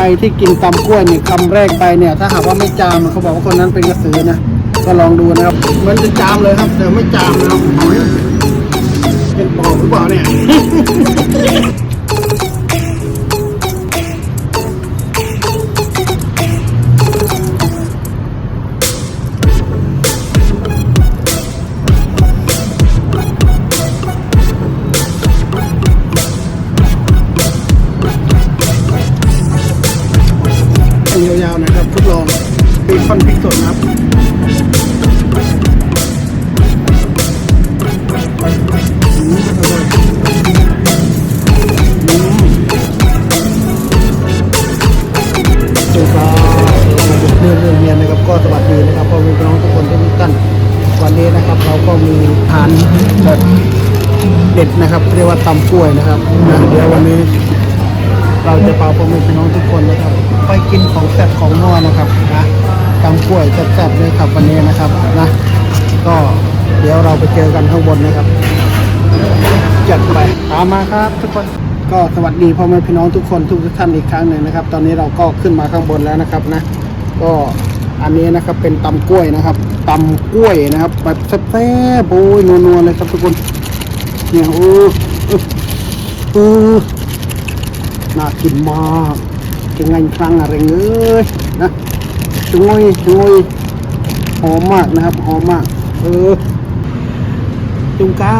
รที่กินตำกล้วยเนี่ยคำแรกไปเนี่ย ถ้าหากว่าไม่จามเขาบอกว่าคนนั้นเป็นกระสือนะก็ลองดูนะครับเหมันจะจามเลยครับแต่ไม่จามนะครับเป็นปอบหรือเปล่าเนี่ย อนพริกสดนะครับอืมอร่อยอืมตัวปลาเรื่องเรื่องเรียนะครับก็สวัสดีนะครับพ่อแม่พี่น้องทุกคนทุกท่านวันนี้นะครับ เราก็มีทานแบบเด็ดนะครับเรียกว่าตำกล้วยนะครับเดี๋ยววันนี้เราจะพาพ่อแม่พี่น้องทุกคนนะครับ ไปกินของแซ่บของนัวนะครับนะ ตำกล้วยแซ่บๆเลยครับวันนี้นะครับนะก็เดี๋ยวเราไปเจอกันข้างบนนะครับจัดไปตามมาครับ ทุกคนก็สวัสดีพ่อแม่พี่น้องทุกคนทุกท่านอีกครั้งหนึ่งนะครับ ตอนนี้เราก็ขึ้นมาข้างบนแล้วนะครับนะ ก็อันนี้นะครับเป็นตำกล้วยนะครับตำกล้วยนะครับแบบแซ่บๆโอ้ยนัวๆเลยครับทุกคนเนี่ยโอ้เออน่ากินมากจะไงครั้งอะไรเอ้ยนะ ช่วยช่วยหอมมากนะครับหอมมาก เออ จุงก้า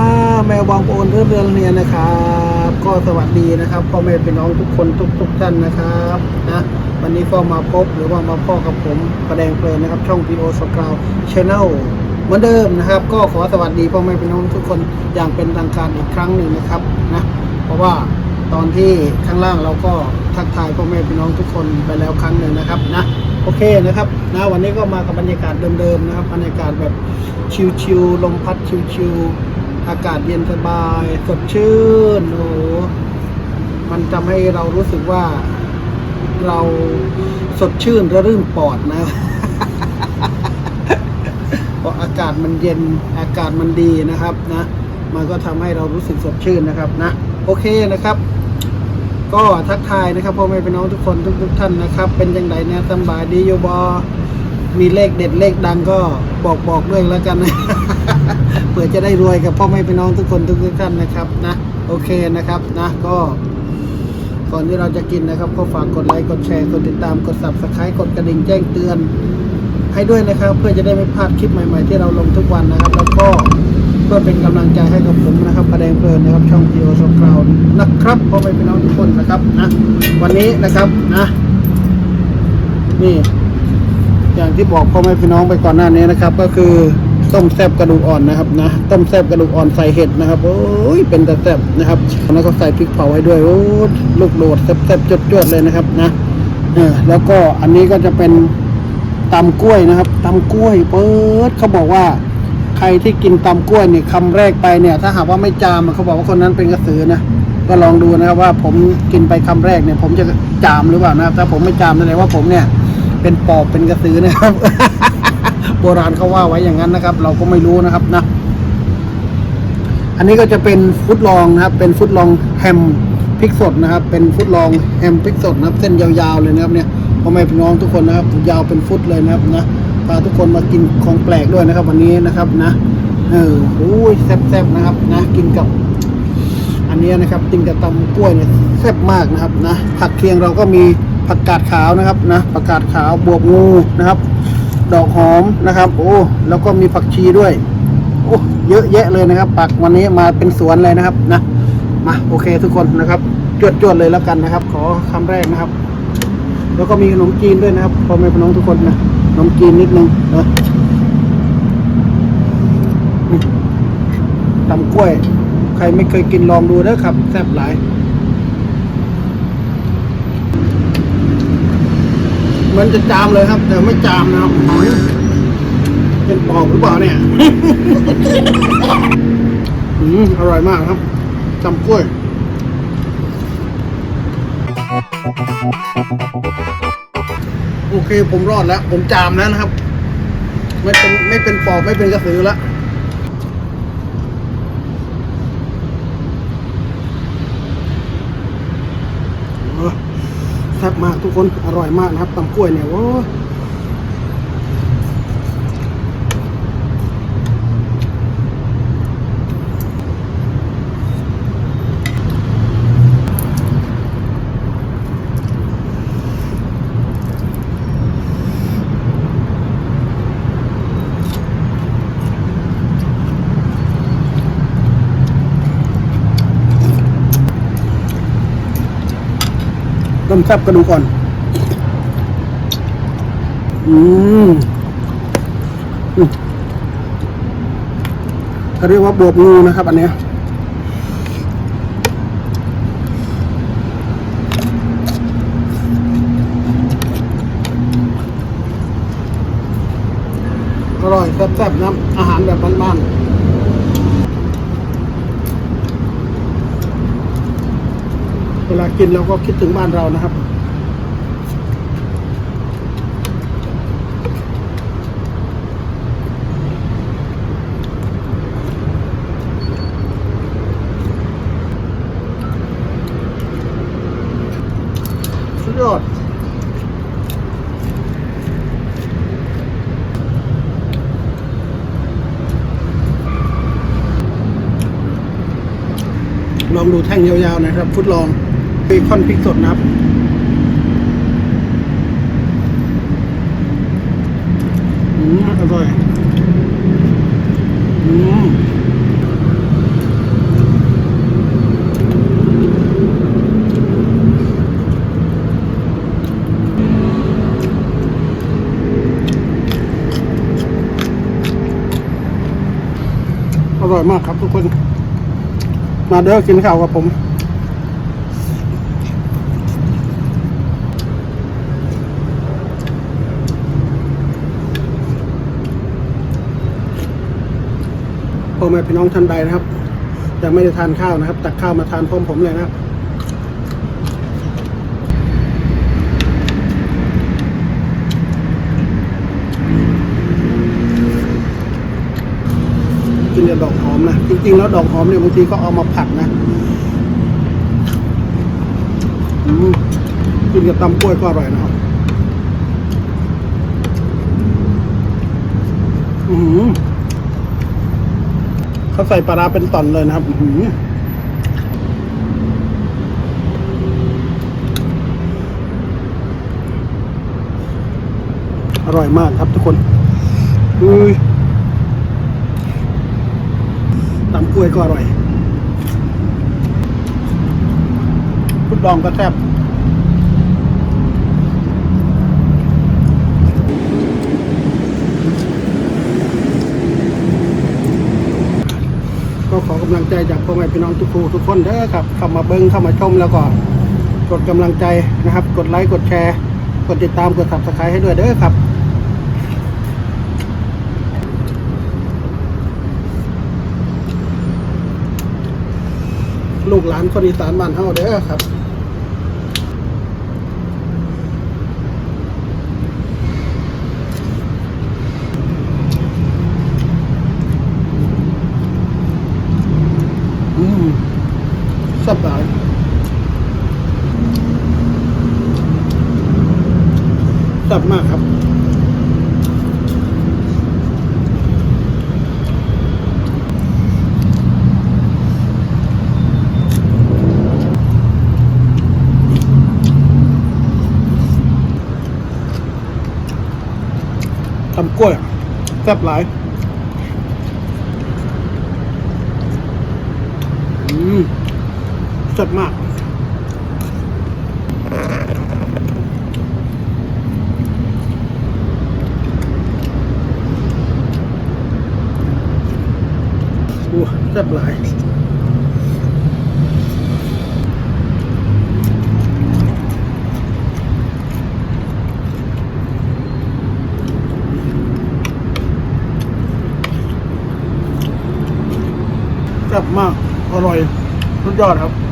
แมวบองโอนเรื่องเรือนเรียนนะครับ ก็สวัสดีนะครับพ่อแม่พี่น้องทุกคนทุกทุกท่านนะครับนะวันนี้ก็มาพบหรือว่ามาพ่อกับผมประแดงเพลินนะครับ ช่องพีโอสกาวชาแนลเหมือนเดิมนะครับ ก็ขอสวัสดีพ่อแม่พี่น้องทุกคนอย่างเป็นทางการอีกครั้งหนึ่งนะครับนะ เพราะว่าตอนที่ข้างล่างเราก็ ทักทายพ่อแม่พี่น้องทุกคนไปแล้วครั้งหนึ่งนะครับนะโอเคนะครับนะวันนี้ก็มากับบรรยากาศเดิมๆนะครับบรรยากาศแบบชิวๆลมพัดชิวๆอากาศเย็นสบายสดชื่นโอ้โหมันทำให้เรารู้สึกว่าเราสดชื่นระรื่นปอดนะเพราะอากาศมันเย็นอากาศมันดีนะครับนะ มันก็ทำให้เรารู้สึกสดชื่นนะครับนะ โอเคนะครับ ก็ทักทายนะครับพ่อแม่พี่น้องทุกคนทุกทุกท่านนะครับ เป็นยังไงเนี่ยสบายดีโยบอมีเลขเด็ดเลขดังก็บอกบอกด้วยแล้วกันนะเผื่อจะได้รวยกับพ่อแม่พี่น้องทุกคนทุกทุกท่านนะครับนะโอเคนะครับนะก็ก่อนที่เราจะกินนะครับ ก็ฝากกดไลค์กดแชร์กดติดตามกด subscribe กดกระดิ่งแจ้งเตือนให้ด้วยนะครับ เพื่อจะได้ไม่พลาดคลิปใหม่ ๆ ที่เราลงทุกวันนะครับ แล้วก็ พื่อเป็นกำลังใจให้กับผมนะครับประแดงเพลินนะครับช่องพีโอชคราวนะครับพ่อแม่พี่น้องทุกคนนะครับนะวันนี้นะครับนะนี่ อย่างที่บอกพ่อแม่พี่น้องไปก่อนหน้านี้นะครับ ก็คือต้มแซบกระดูกอ่อนนะครับนะต้มแซบกระดูกอ่อนใส่เห็ดนะครับโอ้ยเป็นแต่แซบนะครับแล้วก็ใส่พริกเผาให้ด้วยโอ้ยลูกโดดแซบๆจดๆเลยนะครับนะเออแล้วก็อันนี้ก็จะเป็นตำกล้วยนะครับตำกล้วยเปิดเขาบอกว่า ใครที่กินตำกล้วยเนี่ยคำแรกไปเนี่ย ถ้าหากว่าไม่จามเขาบอกว่าคนนั้นเป็นกระสือนะก็ลองดูนะครับว่าผมกินไปคำแรกเนี่ย ผมจะจามหรือเปล่านะครับถ้าผมไม่จามแสดงว่าผมเนี่ย เป็นปอบเป็นกระสือนะครับ โบราณเขาว่าไว้อย่างนั้นนะครับ เราก็ไม่รู้นะครับนะ อันนี้ก็จะเป็นฟุตลองนะครับ เป็นฟุตลองแฮมพริกสดนะครับ เป็นฟุตลองแฮมพริกสดนะครับ เส้นยาวๆเลยนะครับ เนี่ยพ่อแม่พี่น้องทุกคนนะครับยาวเป็นฟุตเลยนะครับนะ พาทุกคนมากินของแปลกด้วยนะครับ วันนี้นะครับนะเออโอ้ยแซ่บๆนะครับนะ กินกับ อันนี้นะครับกินกับตำกล้วยเนี่ยแซ่บมากนะครับนะผักเคียงเราก็มีผักกาดขาวนะครับนะผักกาดขาวบวบงูนะครับ ดอกหอมนะครับ โอ้แล้วก็มีผักชีด้วยโอ้เยอะแยะเลยนะครับปักวันนี้มาเป็นสวนเลยนะครับนะมาโอเคทุกคนนะครับจวดๆเลยแล้วกันนะครับ ขอคำแรกนะครับ แล้วก็มีขนมจีนด้วยนะครับพ่อแม่พี่น้องทุกคนนะ มจีนนิดนึงนะตำกล้วย ใครไม่เคยกินลองดูนะครับ แซ่บหลาย มันจะจามเลยครับ แต่ไม่จามนะครับเป็นปอบหรือเปล่าเนี่ย อืมอร่อยมากครับจำกล้วย โอเค ผมรอดแล้ว ผมจามแล้วนะครับ ไม่เป็นไม่เป็นปอบไม่เป็นกระสือแล้วแซ่บมากทุกคนอร่อยมากนะครับตำกล้วยเนี่ยโอ้ มแซ่บกระดูกอ่อนอืมอืมเขาเรียกว่าบวบงูนะครับ อันเนี้ยอร่อยแซ่บๆนะอาหารแบบบ้านๆ เวลา กินเราก็คิดถึงบ้านเรานะครับ สุดยอดลองดูแท่งยาวๆนะครับ ฟุตลอง เบคอนพริกสดนะครับ อืมอร่อย อืมอร่อยมากครับทุกคน มาเด้อกินข้าวกับผม พ่อแม่พี่น้องท่านใดนะครับยังไม่ได้ทานข้าวนะครับ ตักข้าวมาทานพร้อมผมเลยนะครับกินกับดอกหอมนะจริงๆ แล้วดอกหอมเนี่ยบางทีก็เอามาผัดนะกินกับตำกล้วยก็อร่อยนะครับอืม เขาใส่ปลาร้าเป็นตอนเลยนะครับอืออร่อยมากครับทุกคนอุ้ยตำกล้วยก็อร่อยพุดดองก็แซ่บก็ขอกำลังใจจากพ่อแม่พี่น้องทุกครูทุกคนเด้อครับเข้ามาเบิ้งเข้ามาชมแล้วก็กดกำลังใจนะครับ กดไลค์กดแชร์ กดติดตามกดสับสไครต์ให้ด้วยเด้อครับลูกหลานคนอีสานบ้านเฮาเด้อครับ อืม แซ่บหลายแซ่บมากครับทำกล้วยแซ่บหลาย อืม แซ่บมากโอ้แซ่บหลายแซ่บมาก อร่อย สุดยอดครับ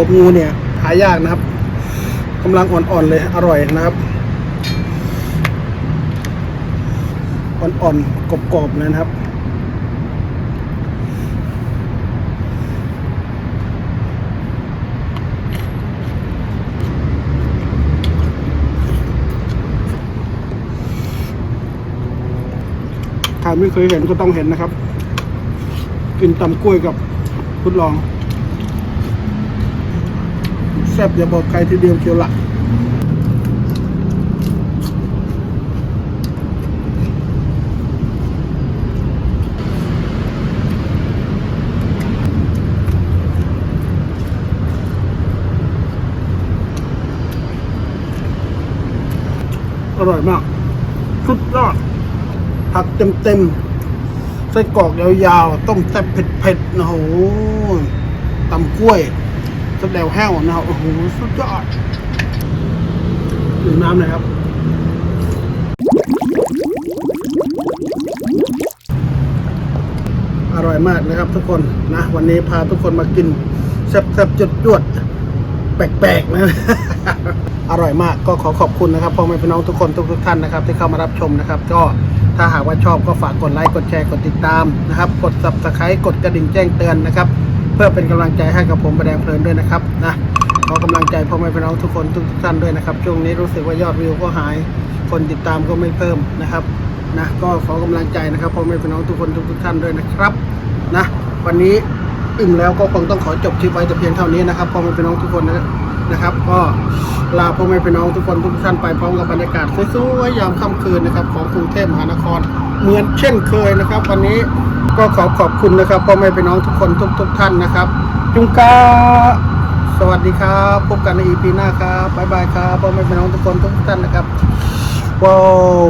บวบงูเนี่ยหายากนะครับกำลังอ่อนๆเลยอร่อยนะครับอ่อนๆกรอบๆเลยนะครับใครไม่เคยเห็นก็ต้องเห็นนะครับ กินตำกล้วยกับพุดลอง ซ่บอย่าบอกใครทีเดียวเชียวละอร่อยมากสุดยอดผักเต็มๆไส้กรอกยาวๆ ต้มแซ่บเผ็ดๆนะโหตำกล้วย สะเดวแห้วนะครับโอ้โหสุดยอดดื่มน้ำหน่อยครับอร่อยมากนะครับทุกคนนะวันนี้พาทุกคนมากินแซ่บๆจวดๆแปลกๆนะอร่อยมากก็ขอขอบคุณนะครับพ่อแม่พี่น้องทุกคนทุกๆท่านนะครับ ที่เข้ามารับชมนะครับ ก็ถ้าหากว่าชอบก็ฝากกดไลค์กดแชร์กดติดตามนะครับ กด subscribe กดกระดิ่งแจ้งเตือนนะครับ พื่อเป็นกำลังใจให้กับผมประแดงเพลินด้วยนะครับนะขอกำลังใจพ่อแม่พี่น้องทุกคนทุกท่านด้วยนะครับช่วงนี้รู้สึกว่ายอดวิวก็หาย คนติดตามก็ไม่เพิ่มนะครับนะก็ขอกำลังใจนะครับพ่อแม่พี่น้องทุกคนทุกท่านด้วยนะครับนะวันนี้อิ่มแล้วก็คงต้องขอจบคลิปไว้แต่เพียงเท่านี้นะครับพ่อแม่พี่น้องทุกคนนะนะครับ ก็ลาพ่อแม่พี่น้องทุกคนทุกท่านไปพร้อมกับบรรยากาศสวยๆยามค่ำคืนนะครับของกรุงเทพมหานครเหมือนเช่นเคยนะครับ วันนี้ ก็ขอขอบคุณนะครับพ่อแม่พี่น้องทุกคนทุกทุกท่านนะครับ จุงกาสวัสดีครับพบกันในอีพีหน้าครับบ๊ายบายครับพ่อแม่พี่น้องทุกคนทุกท่านนะครับว้าว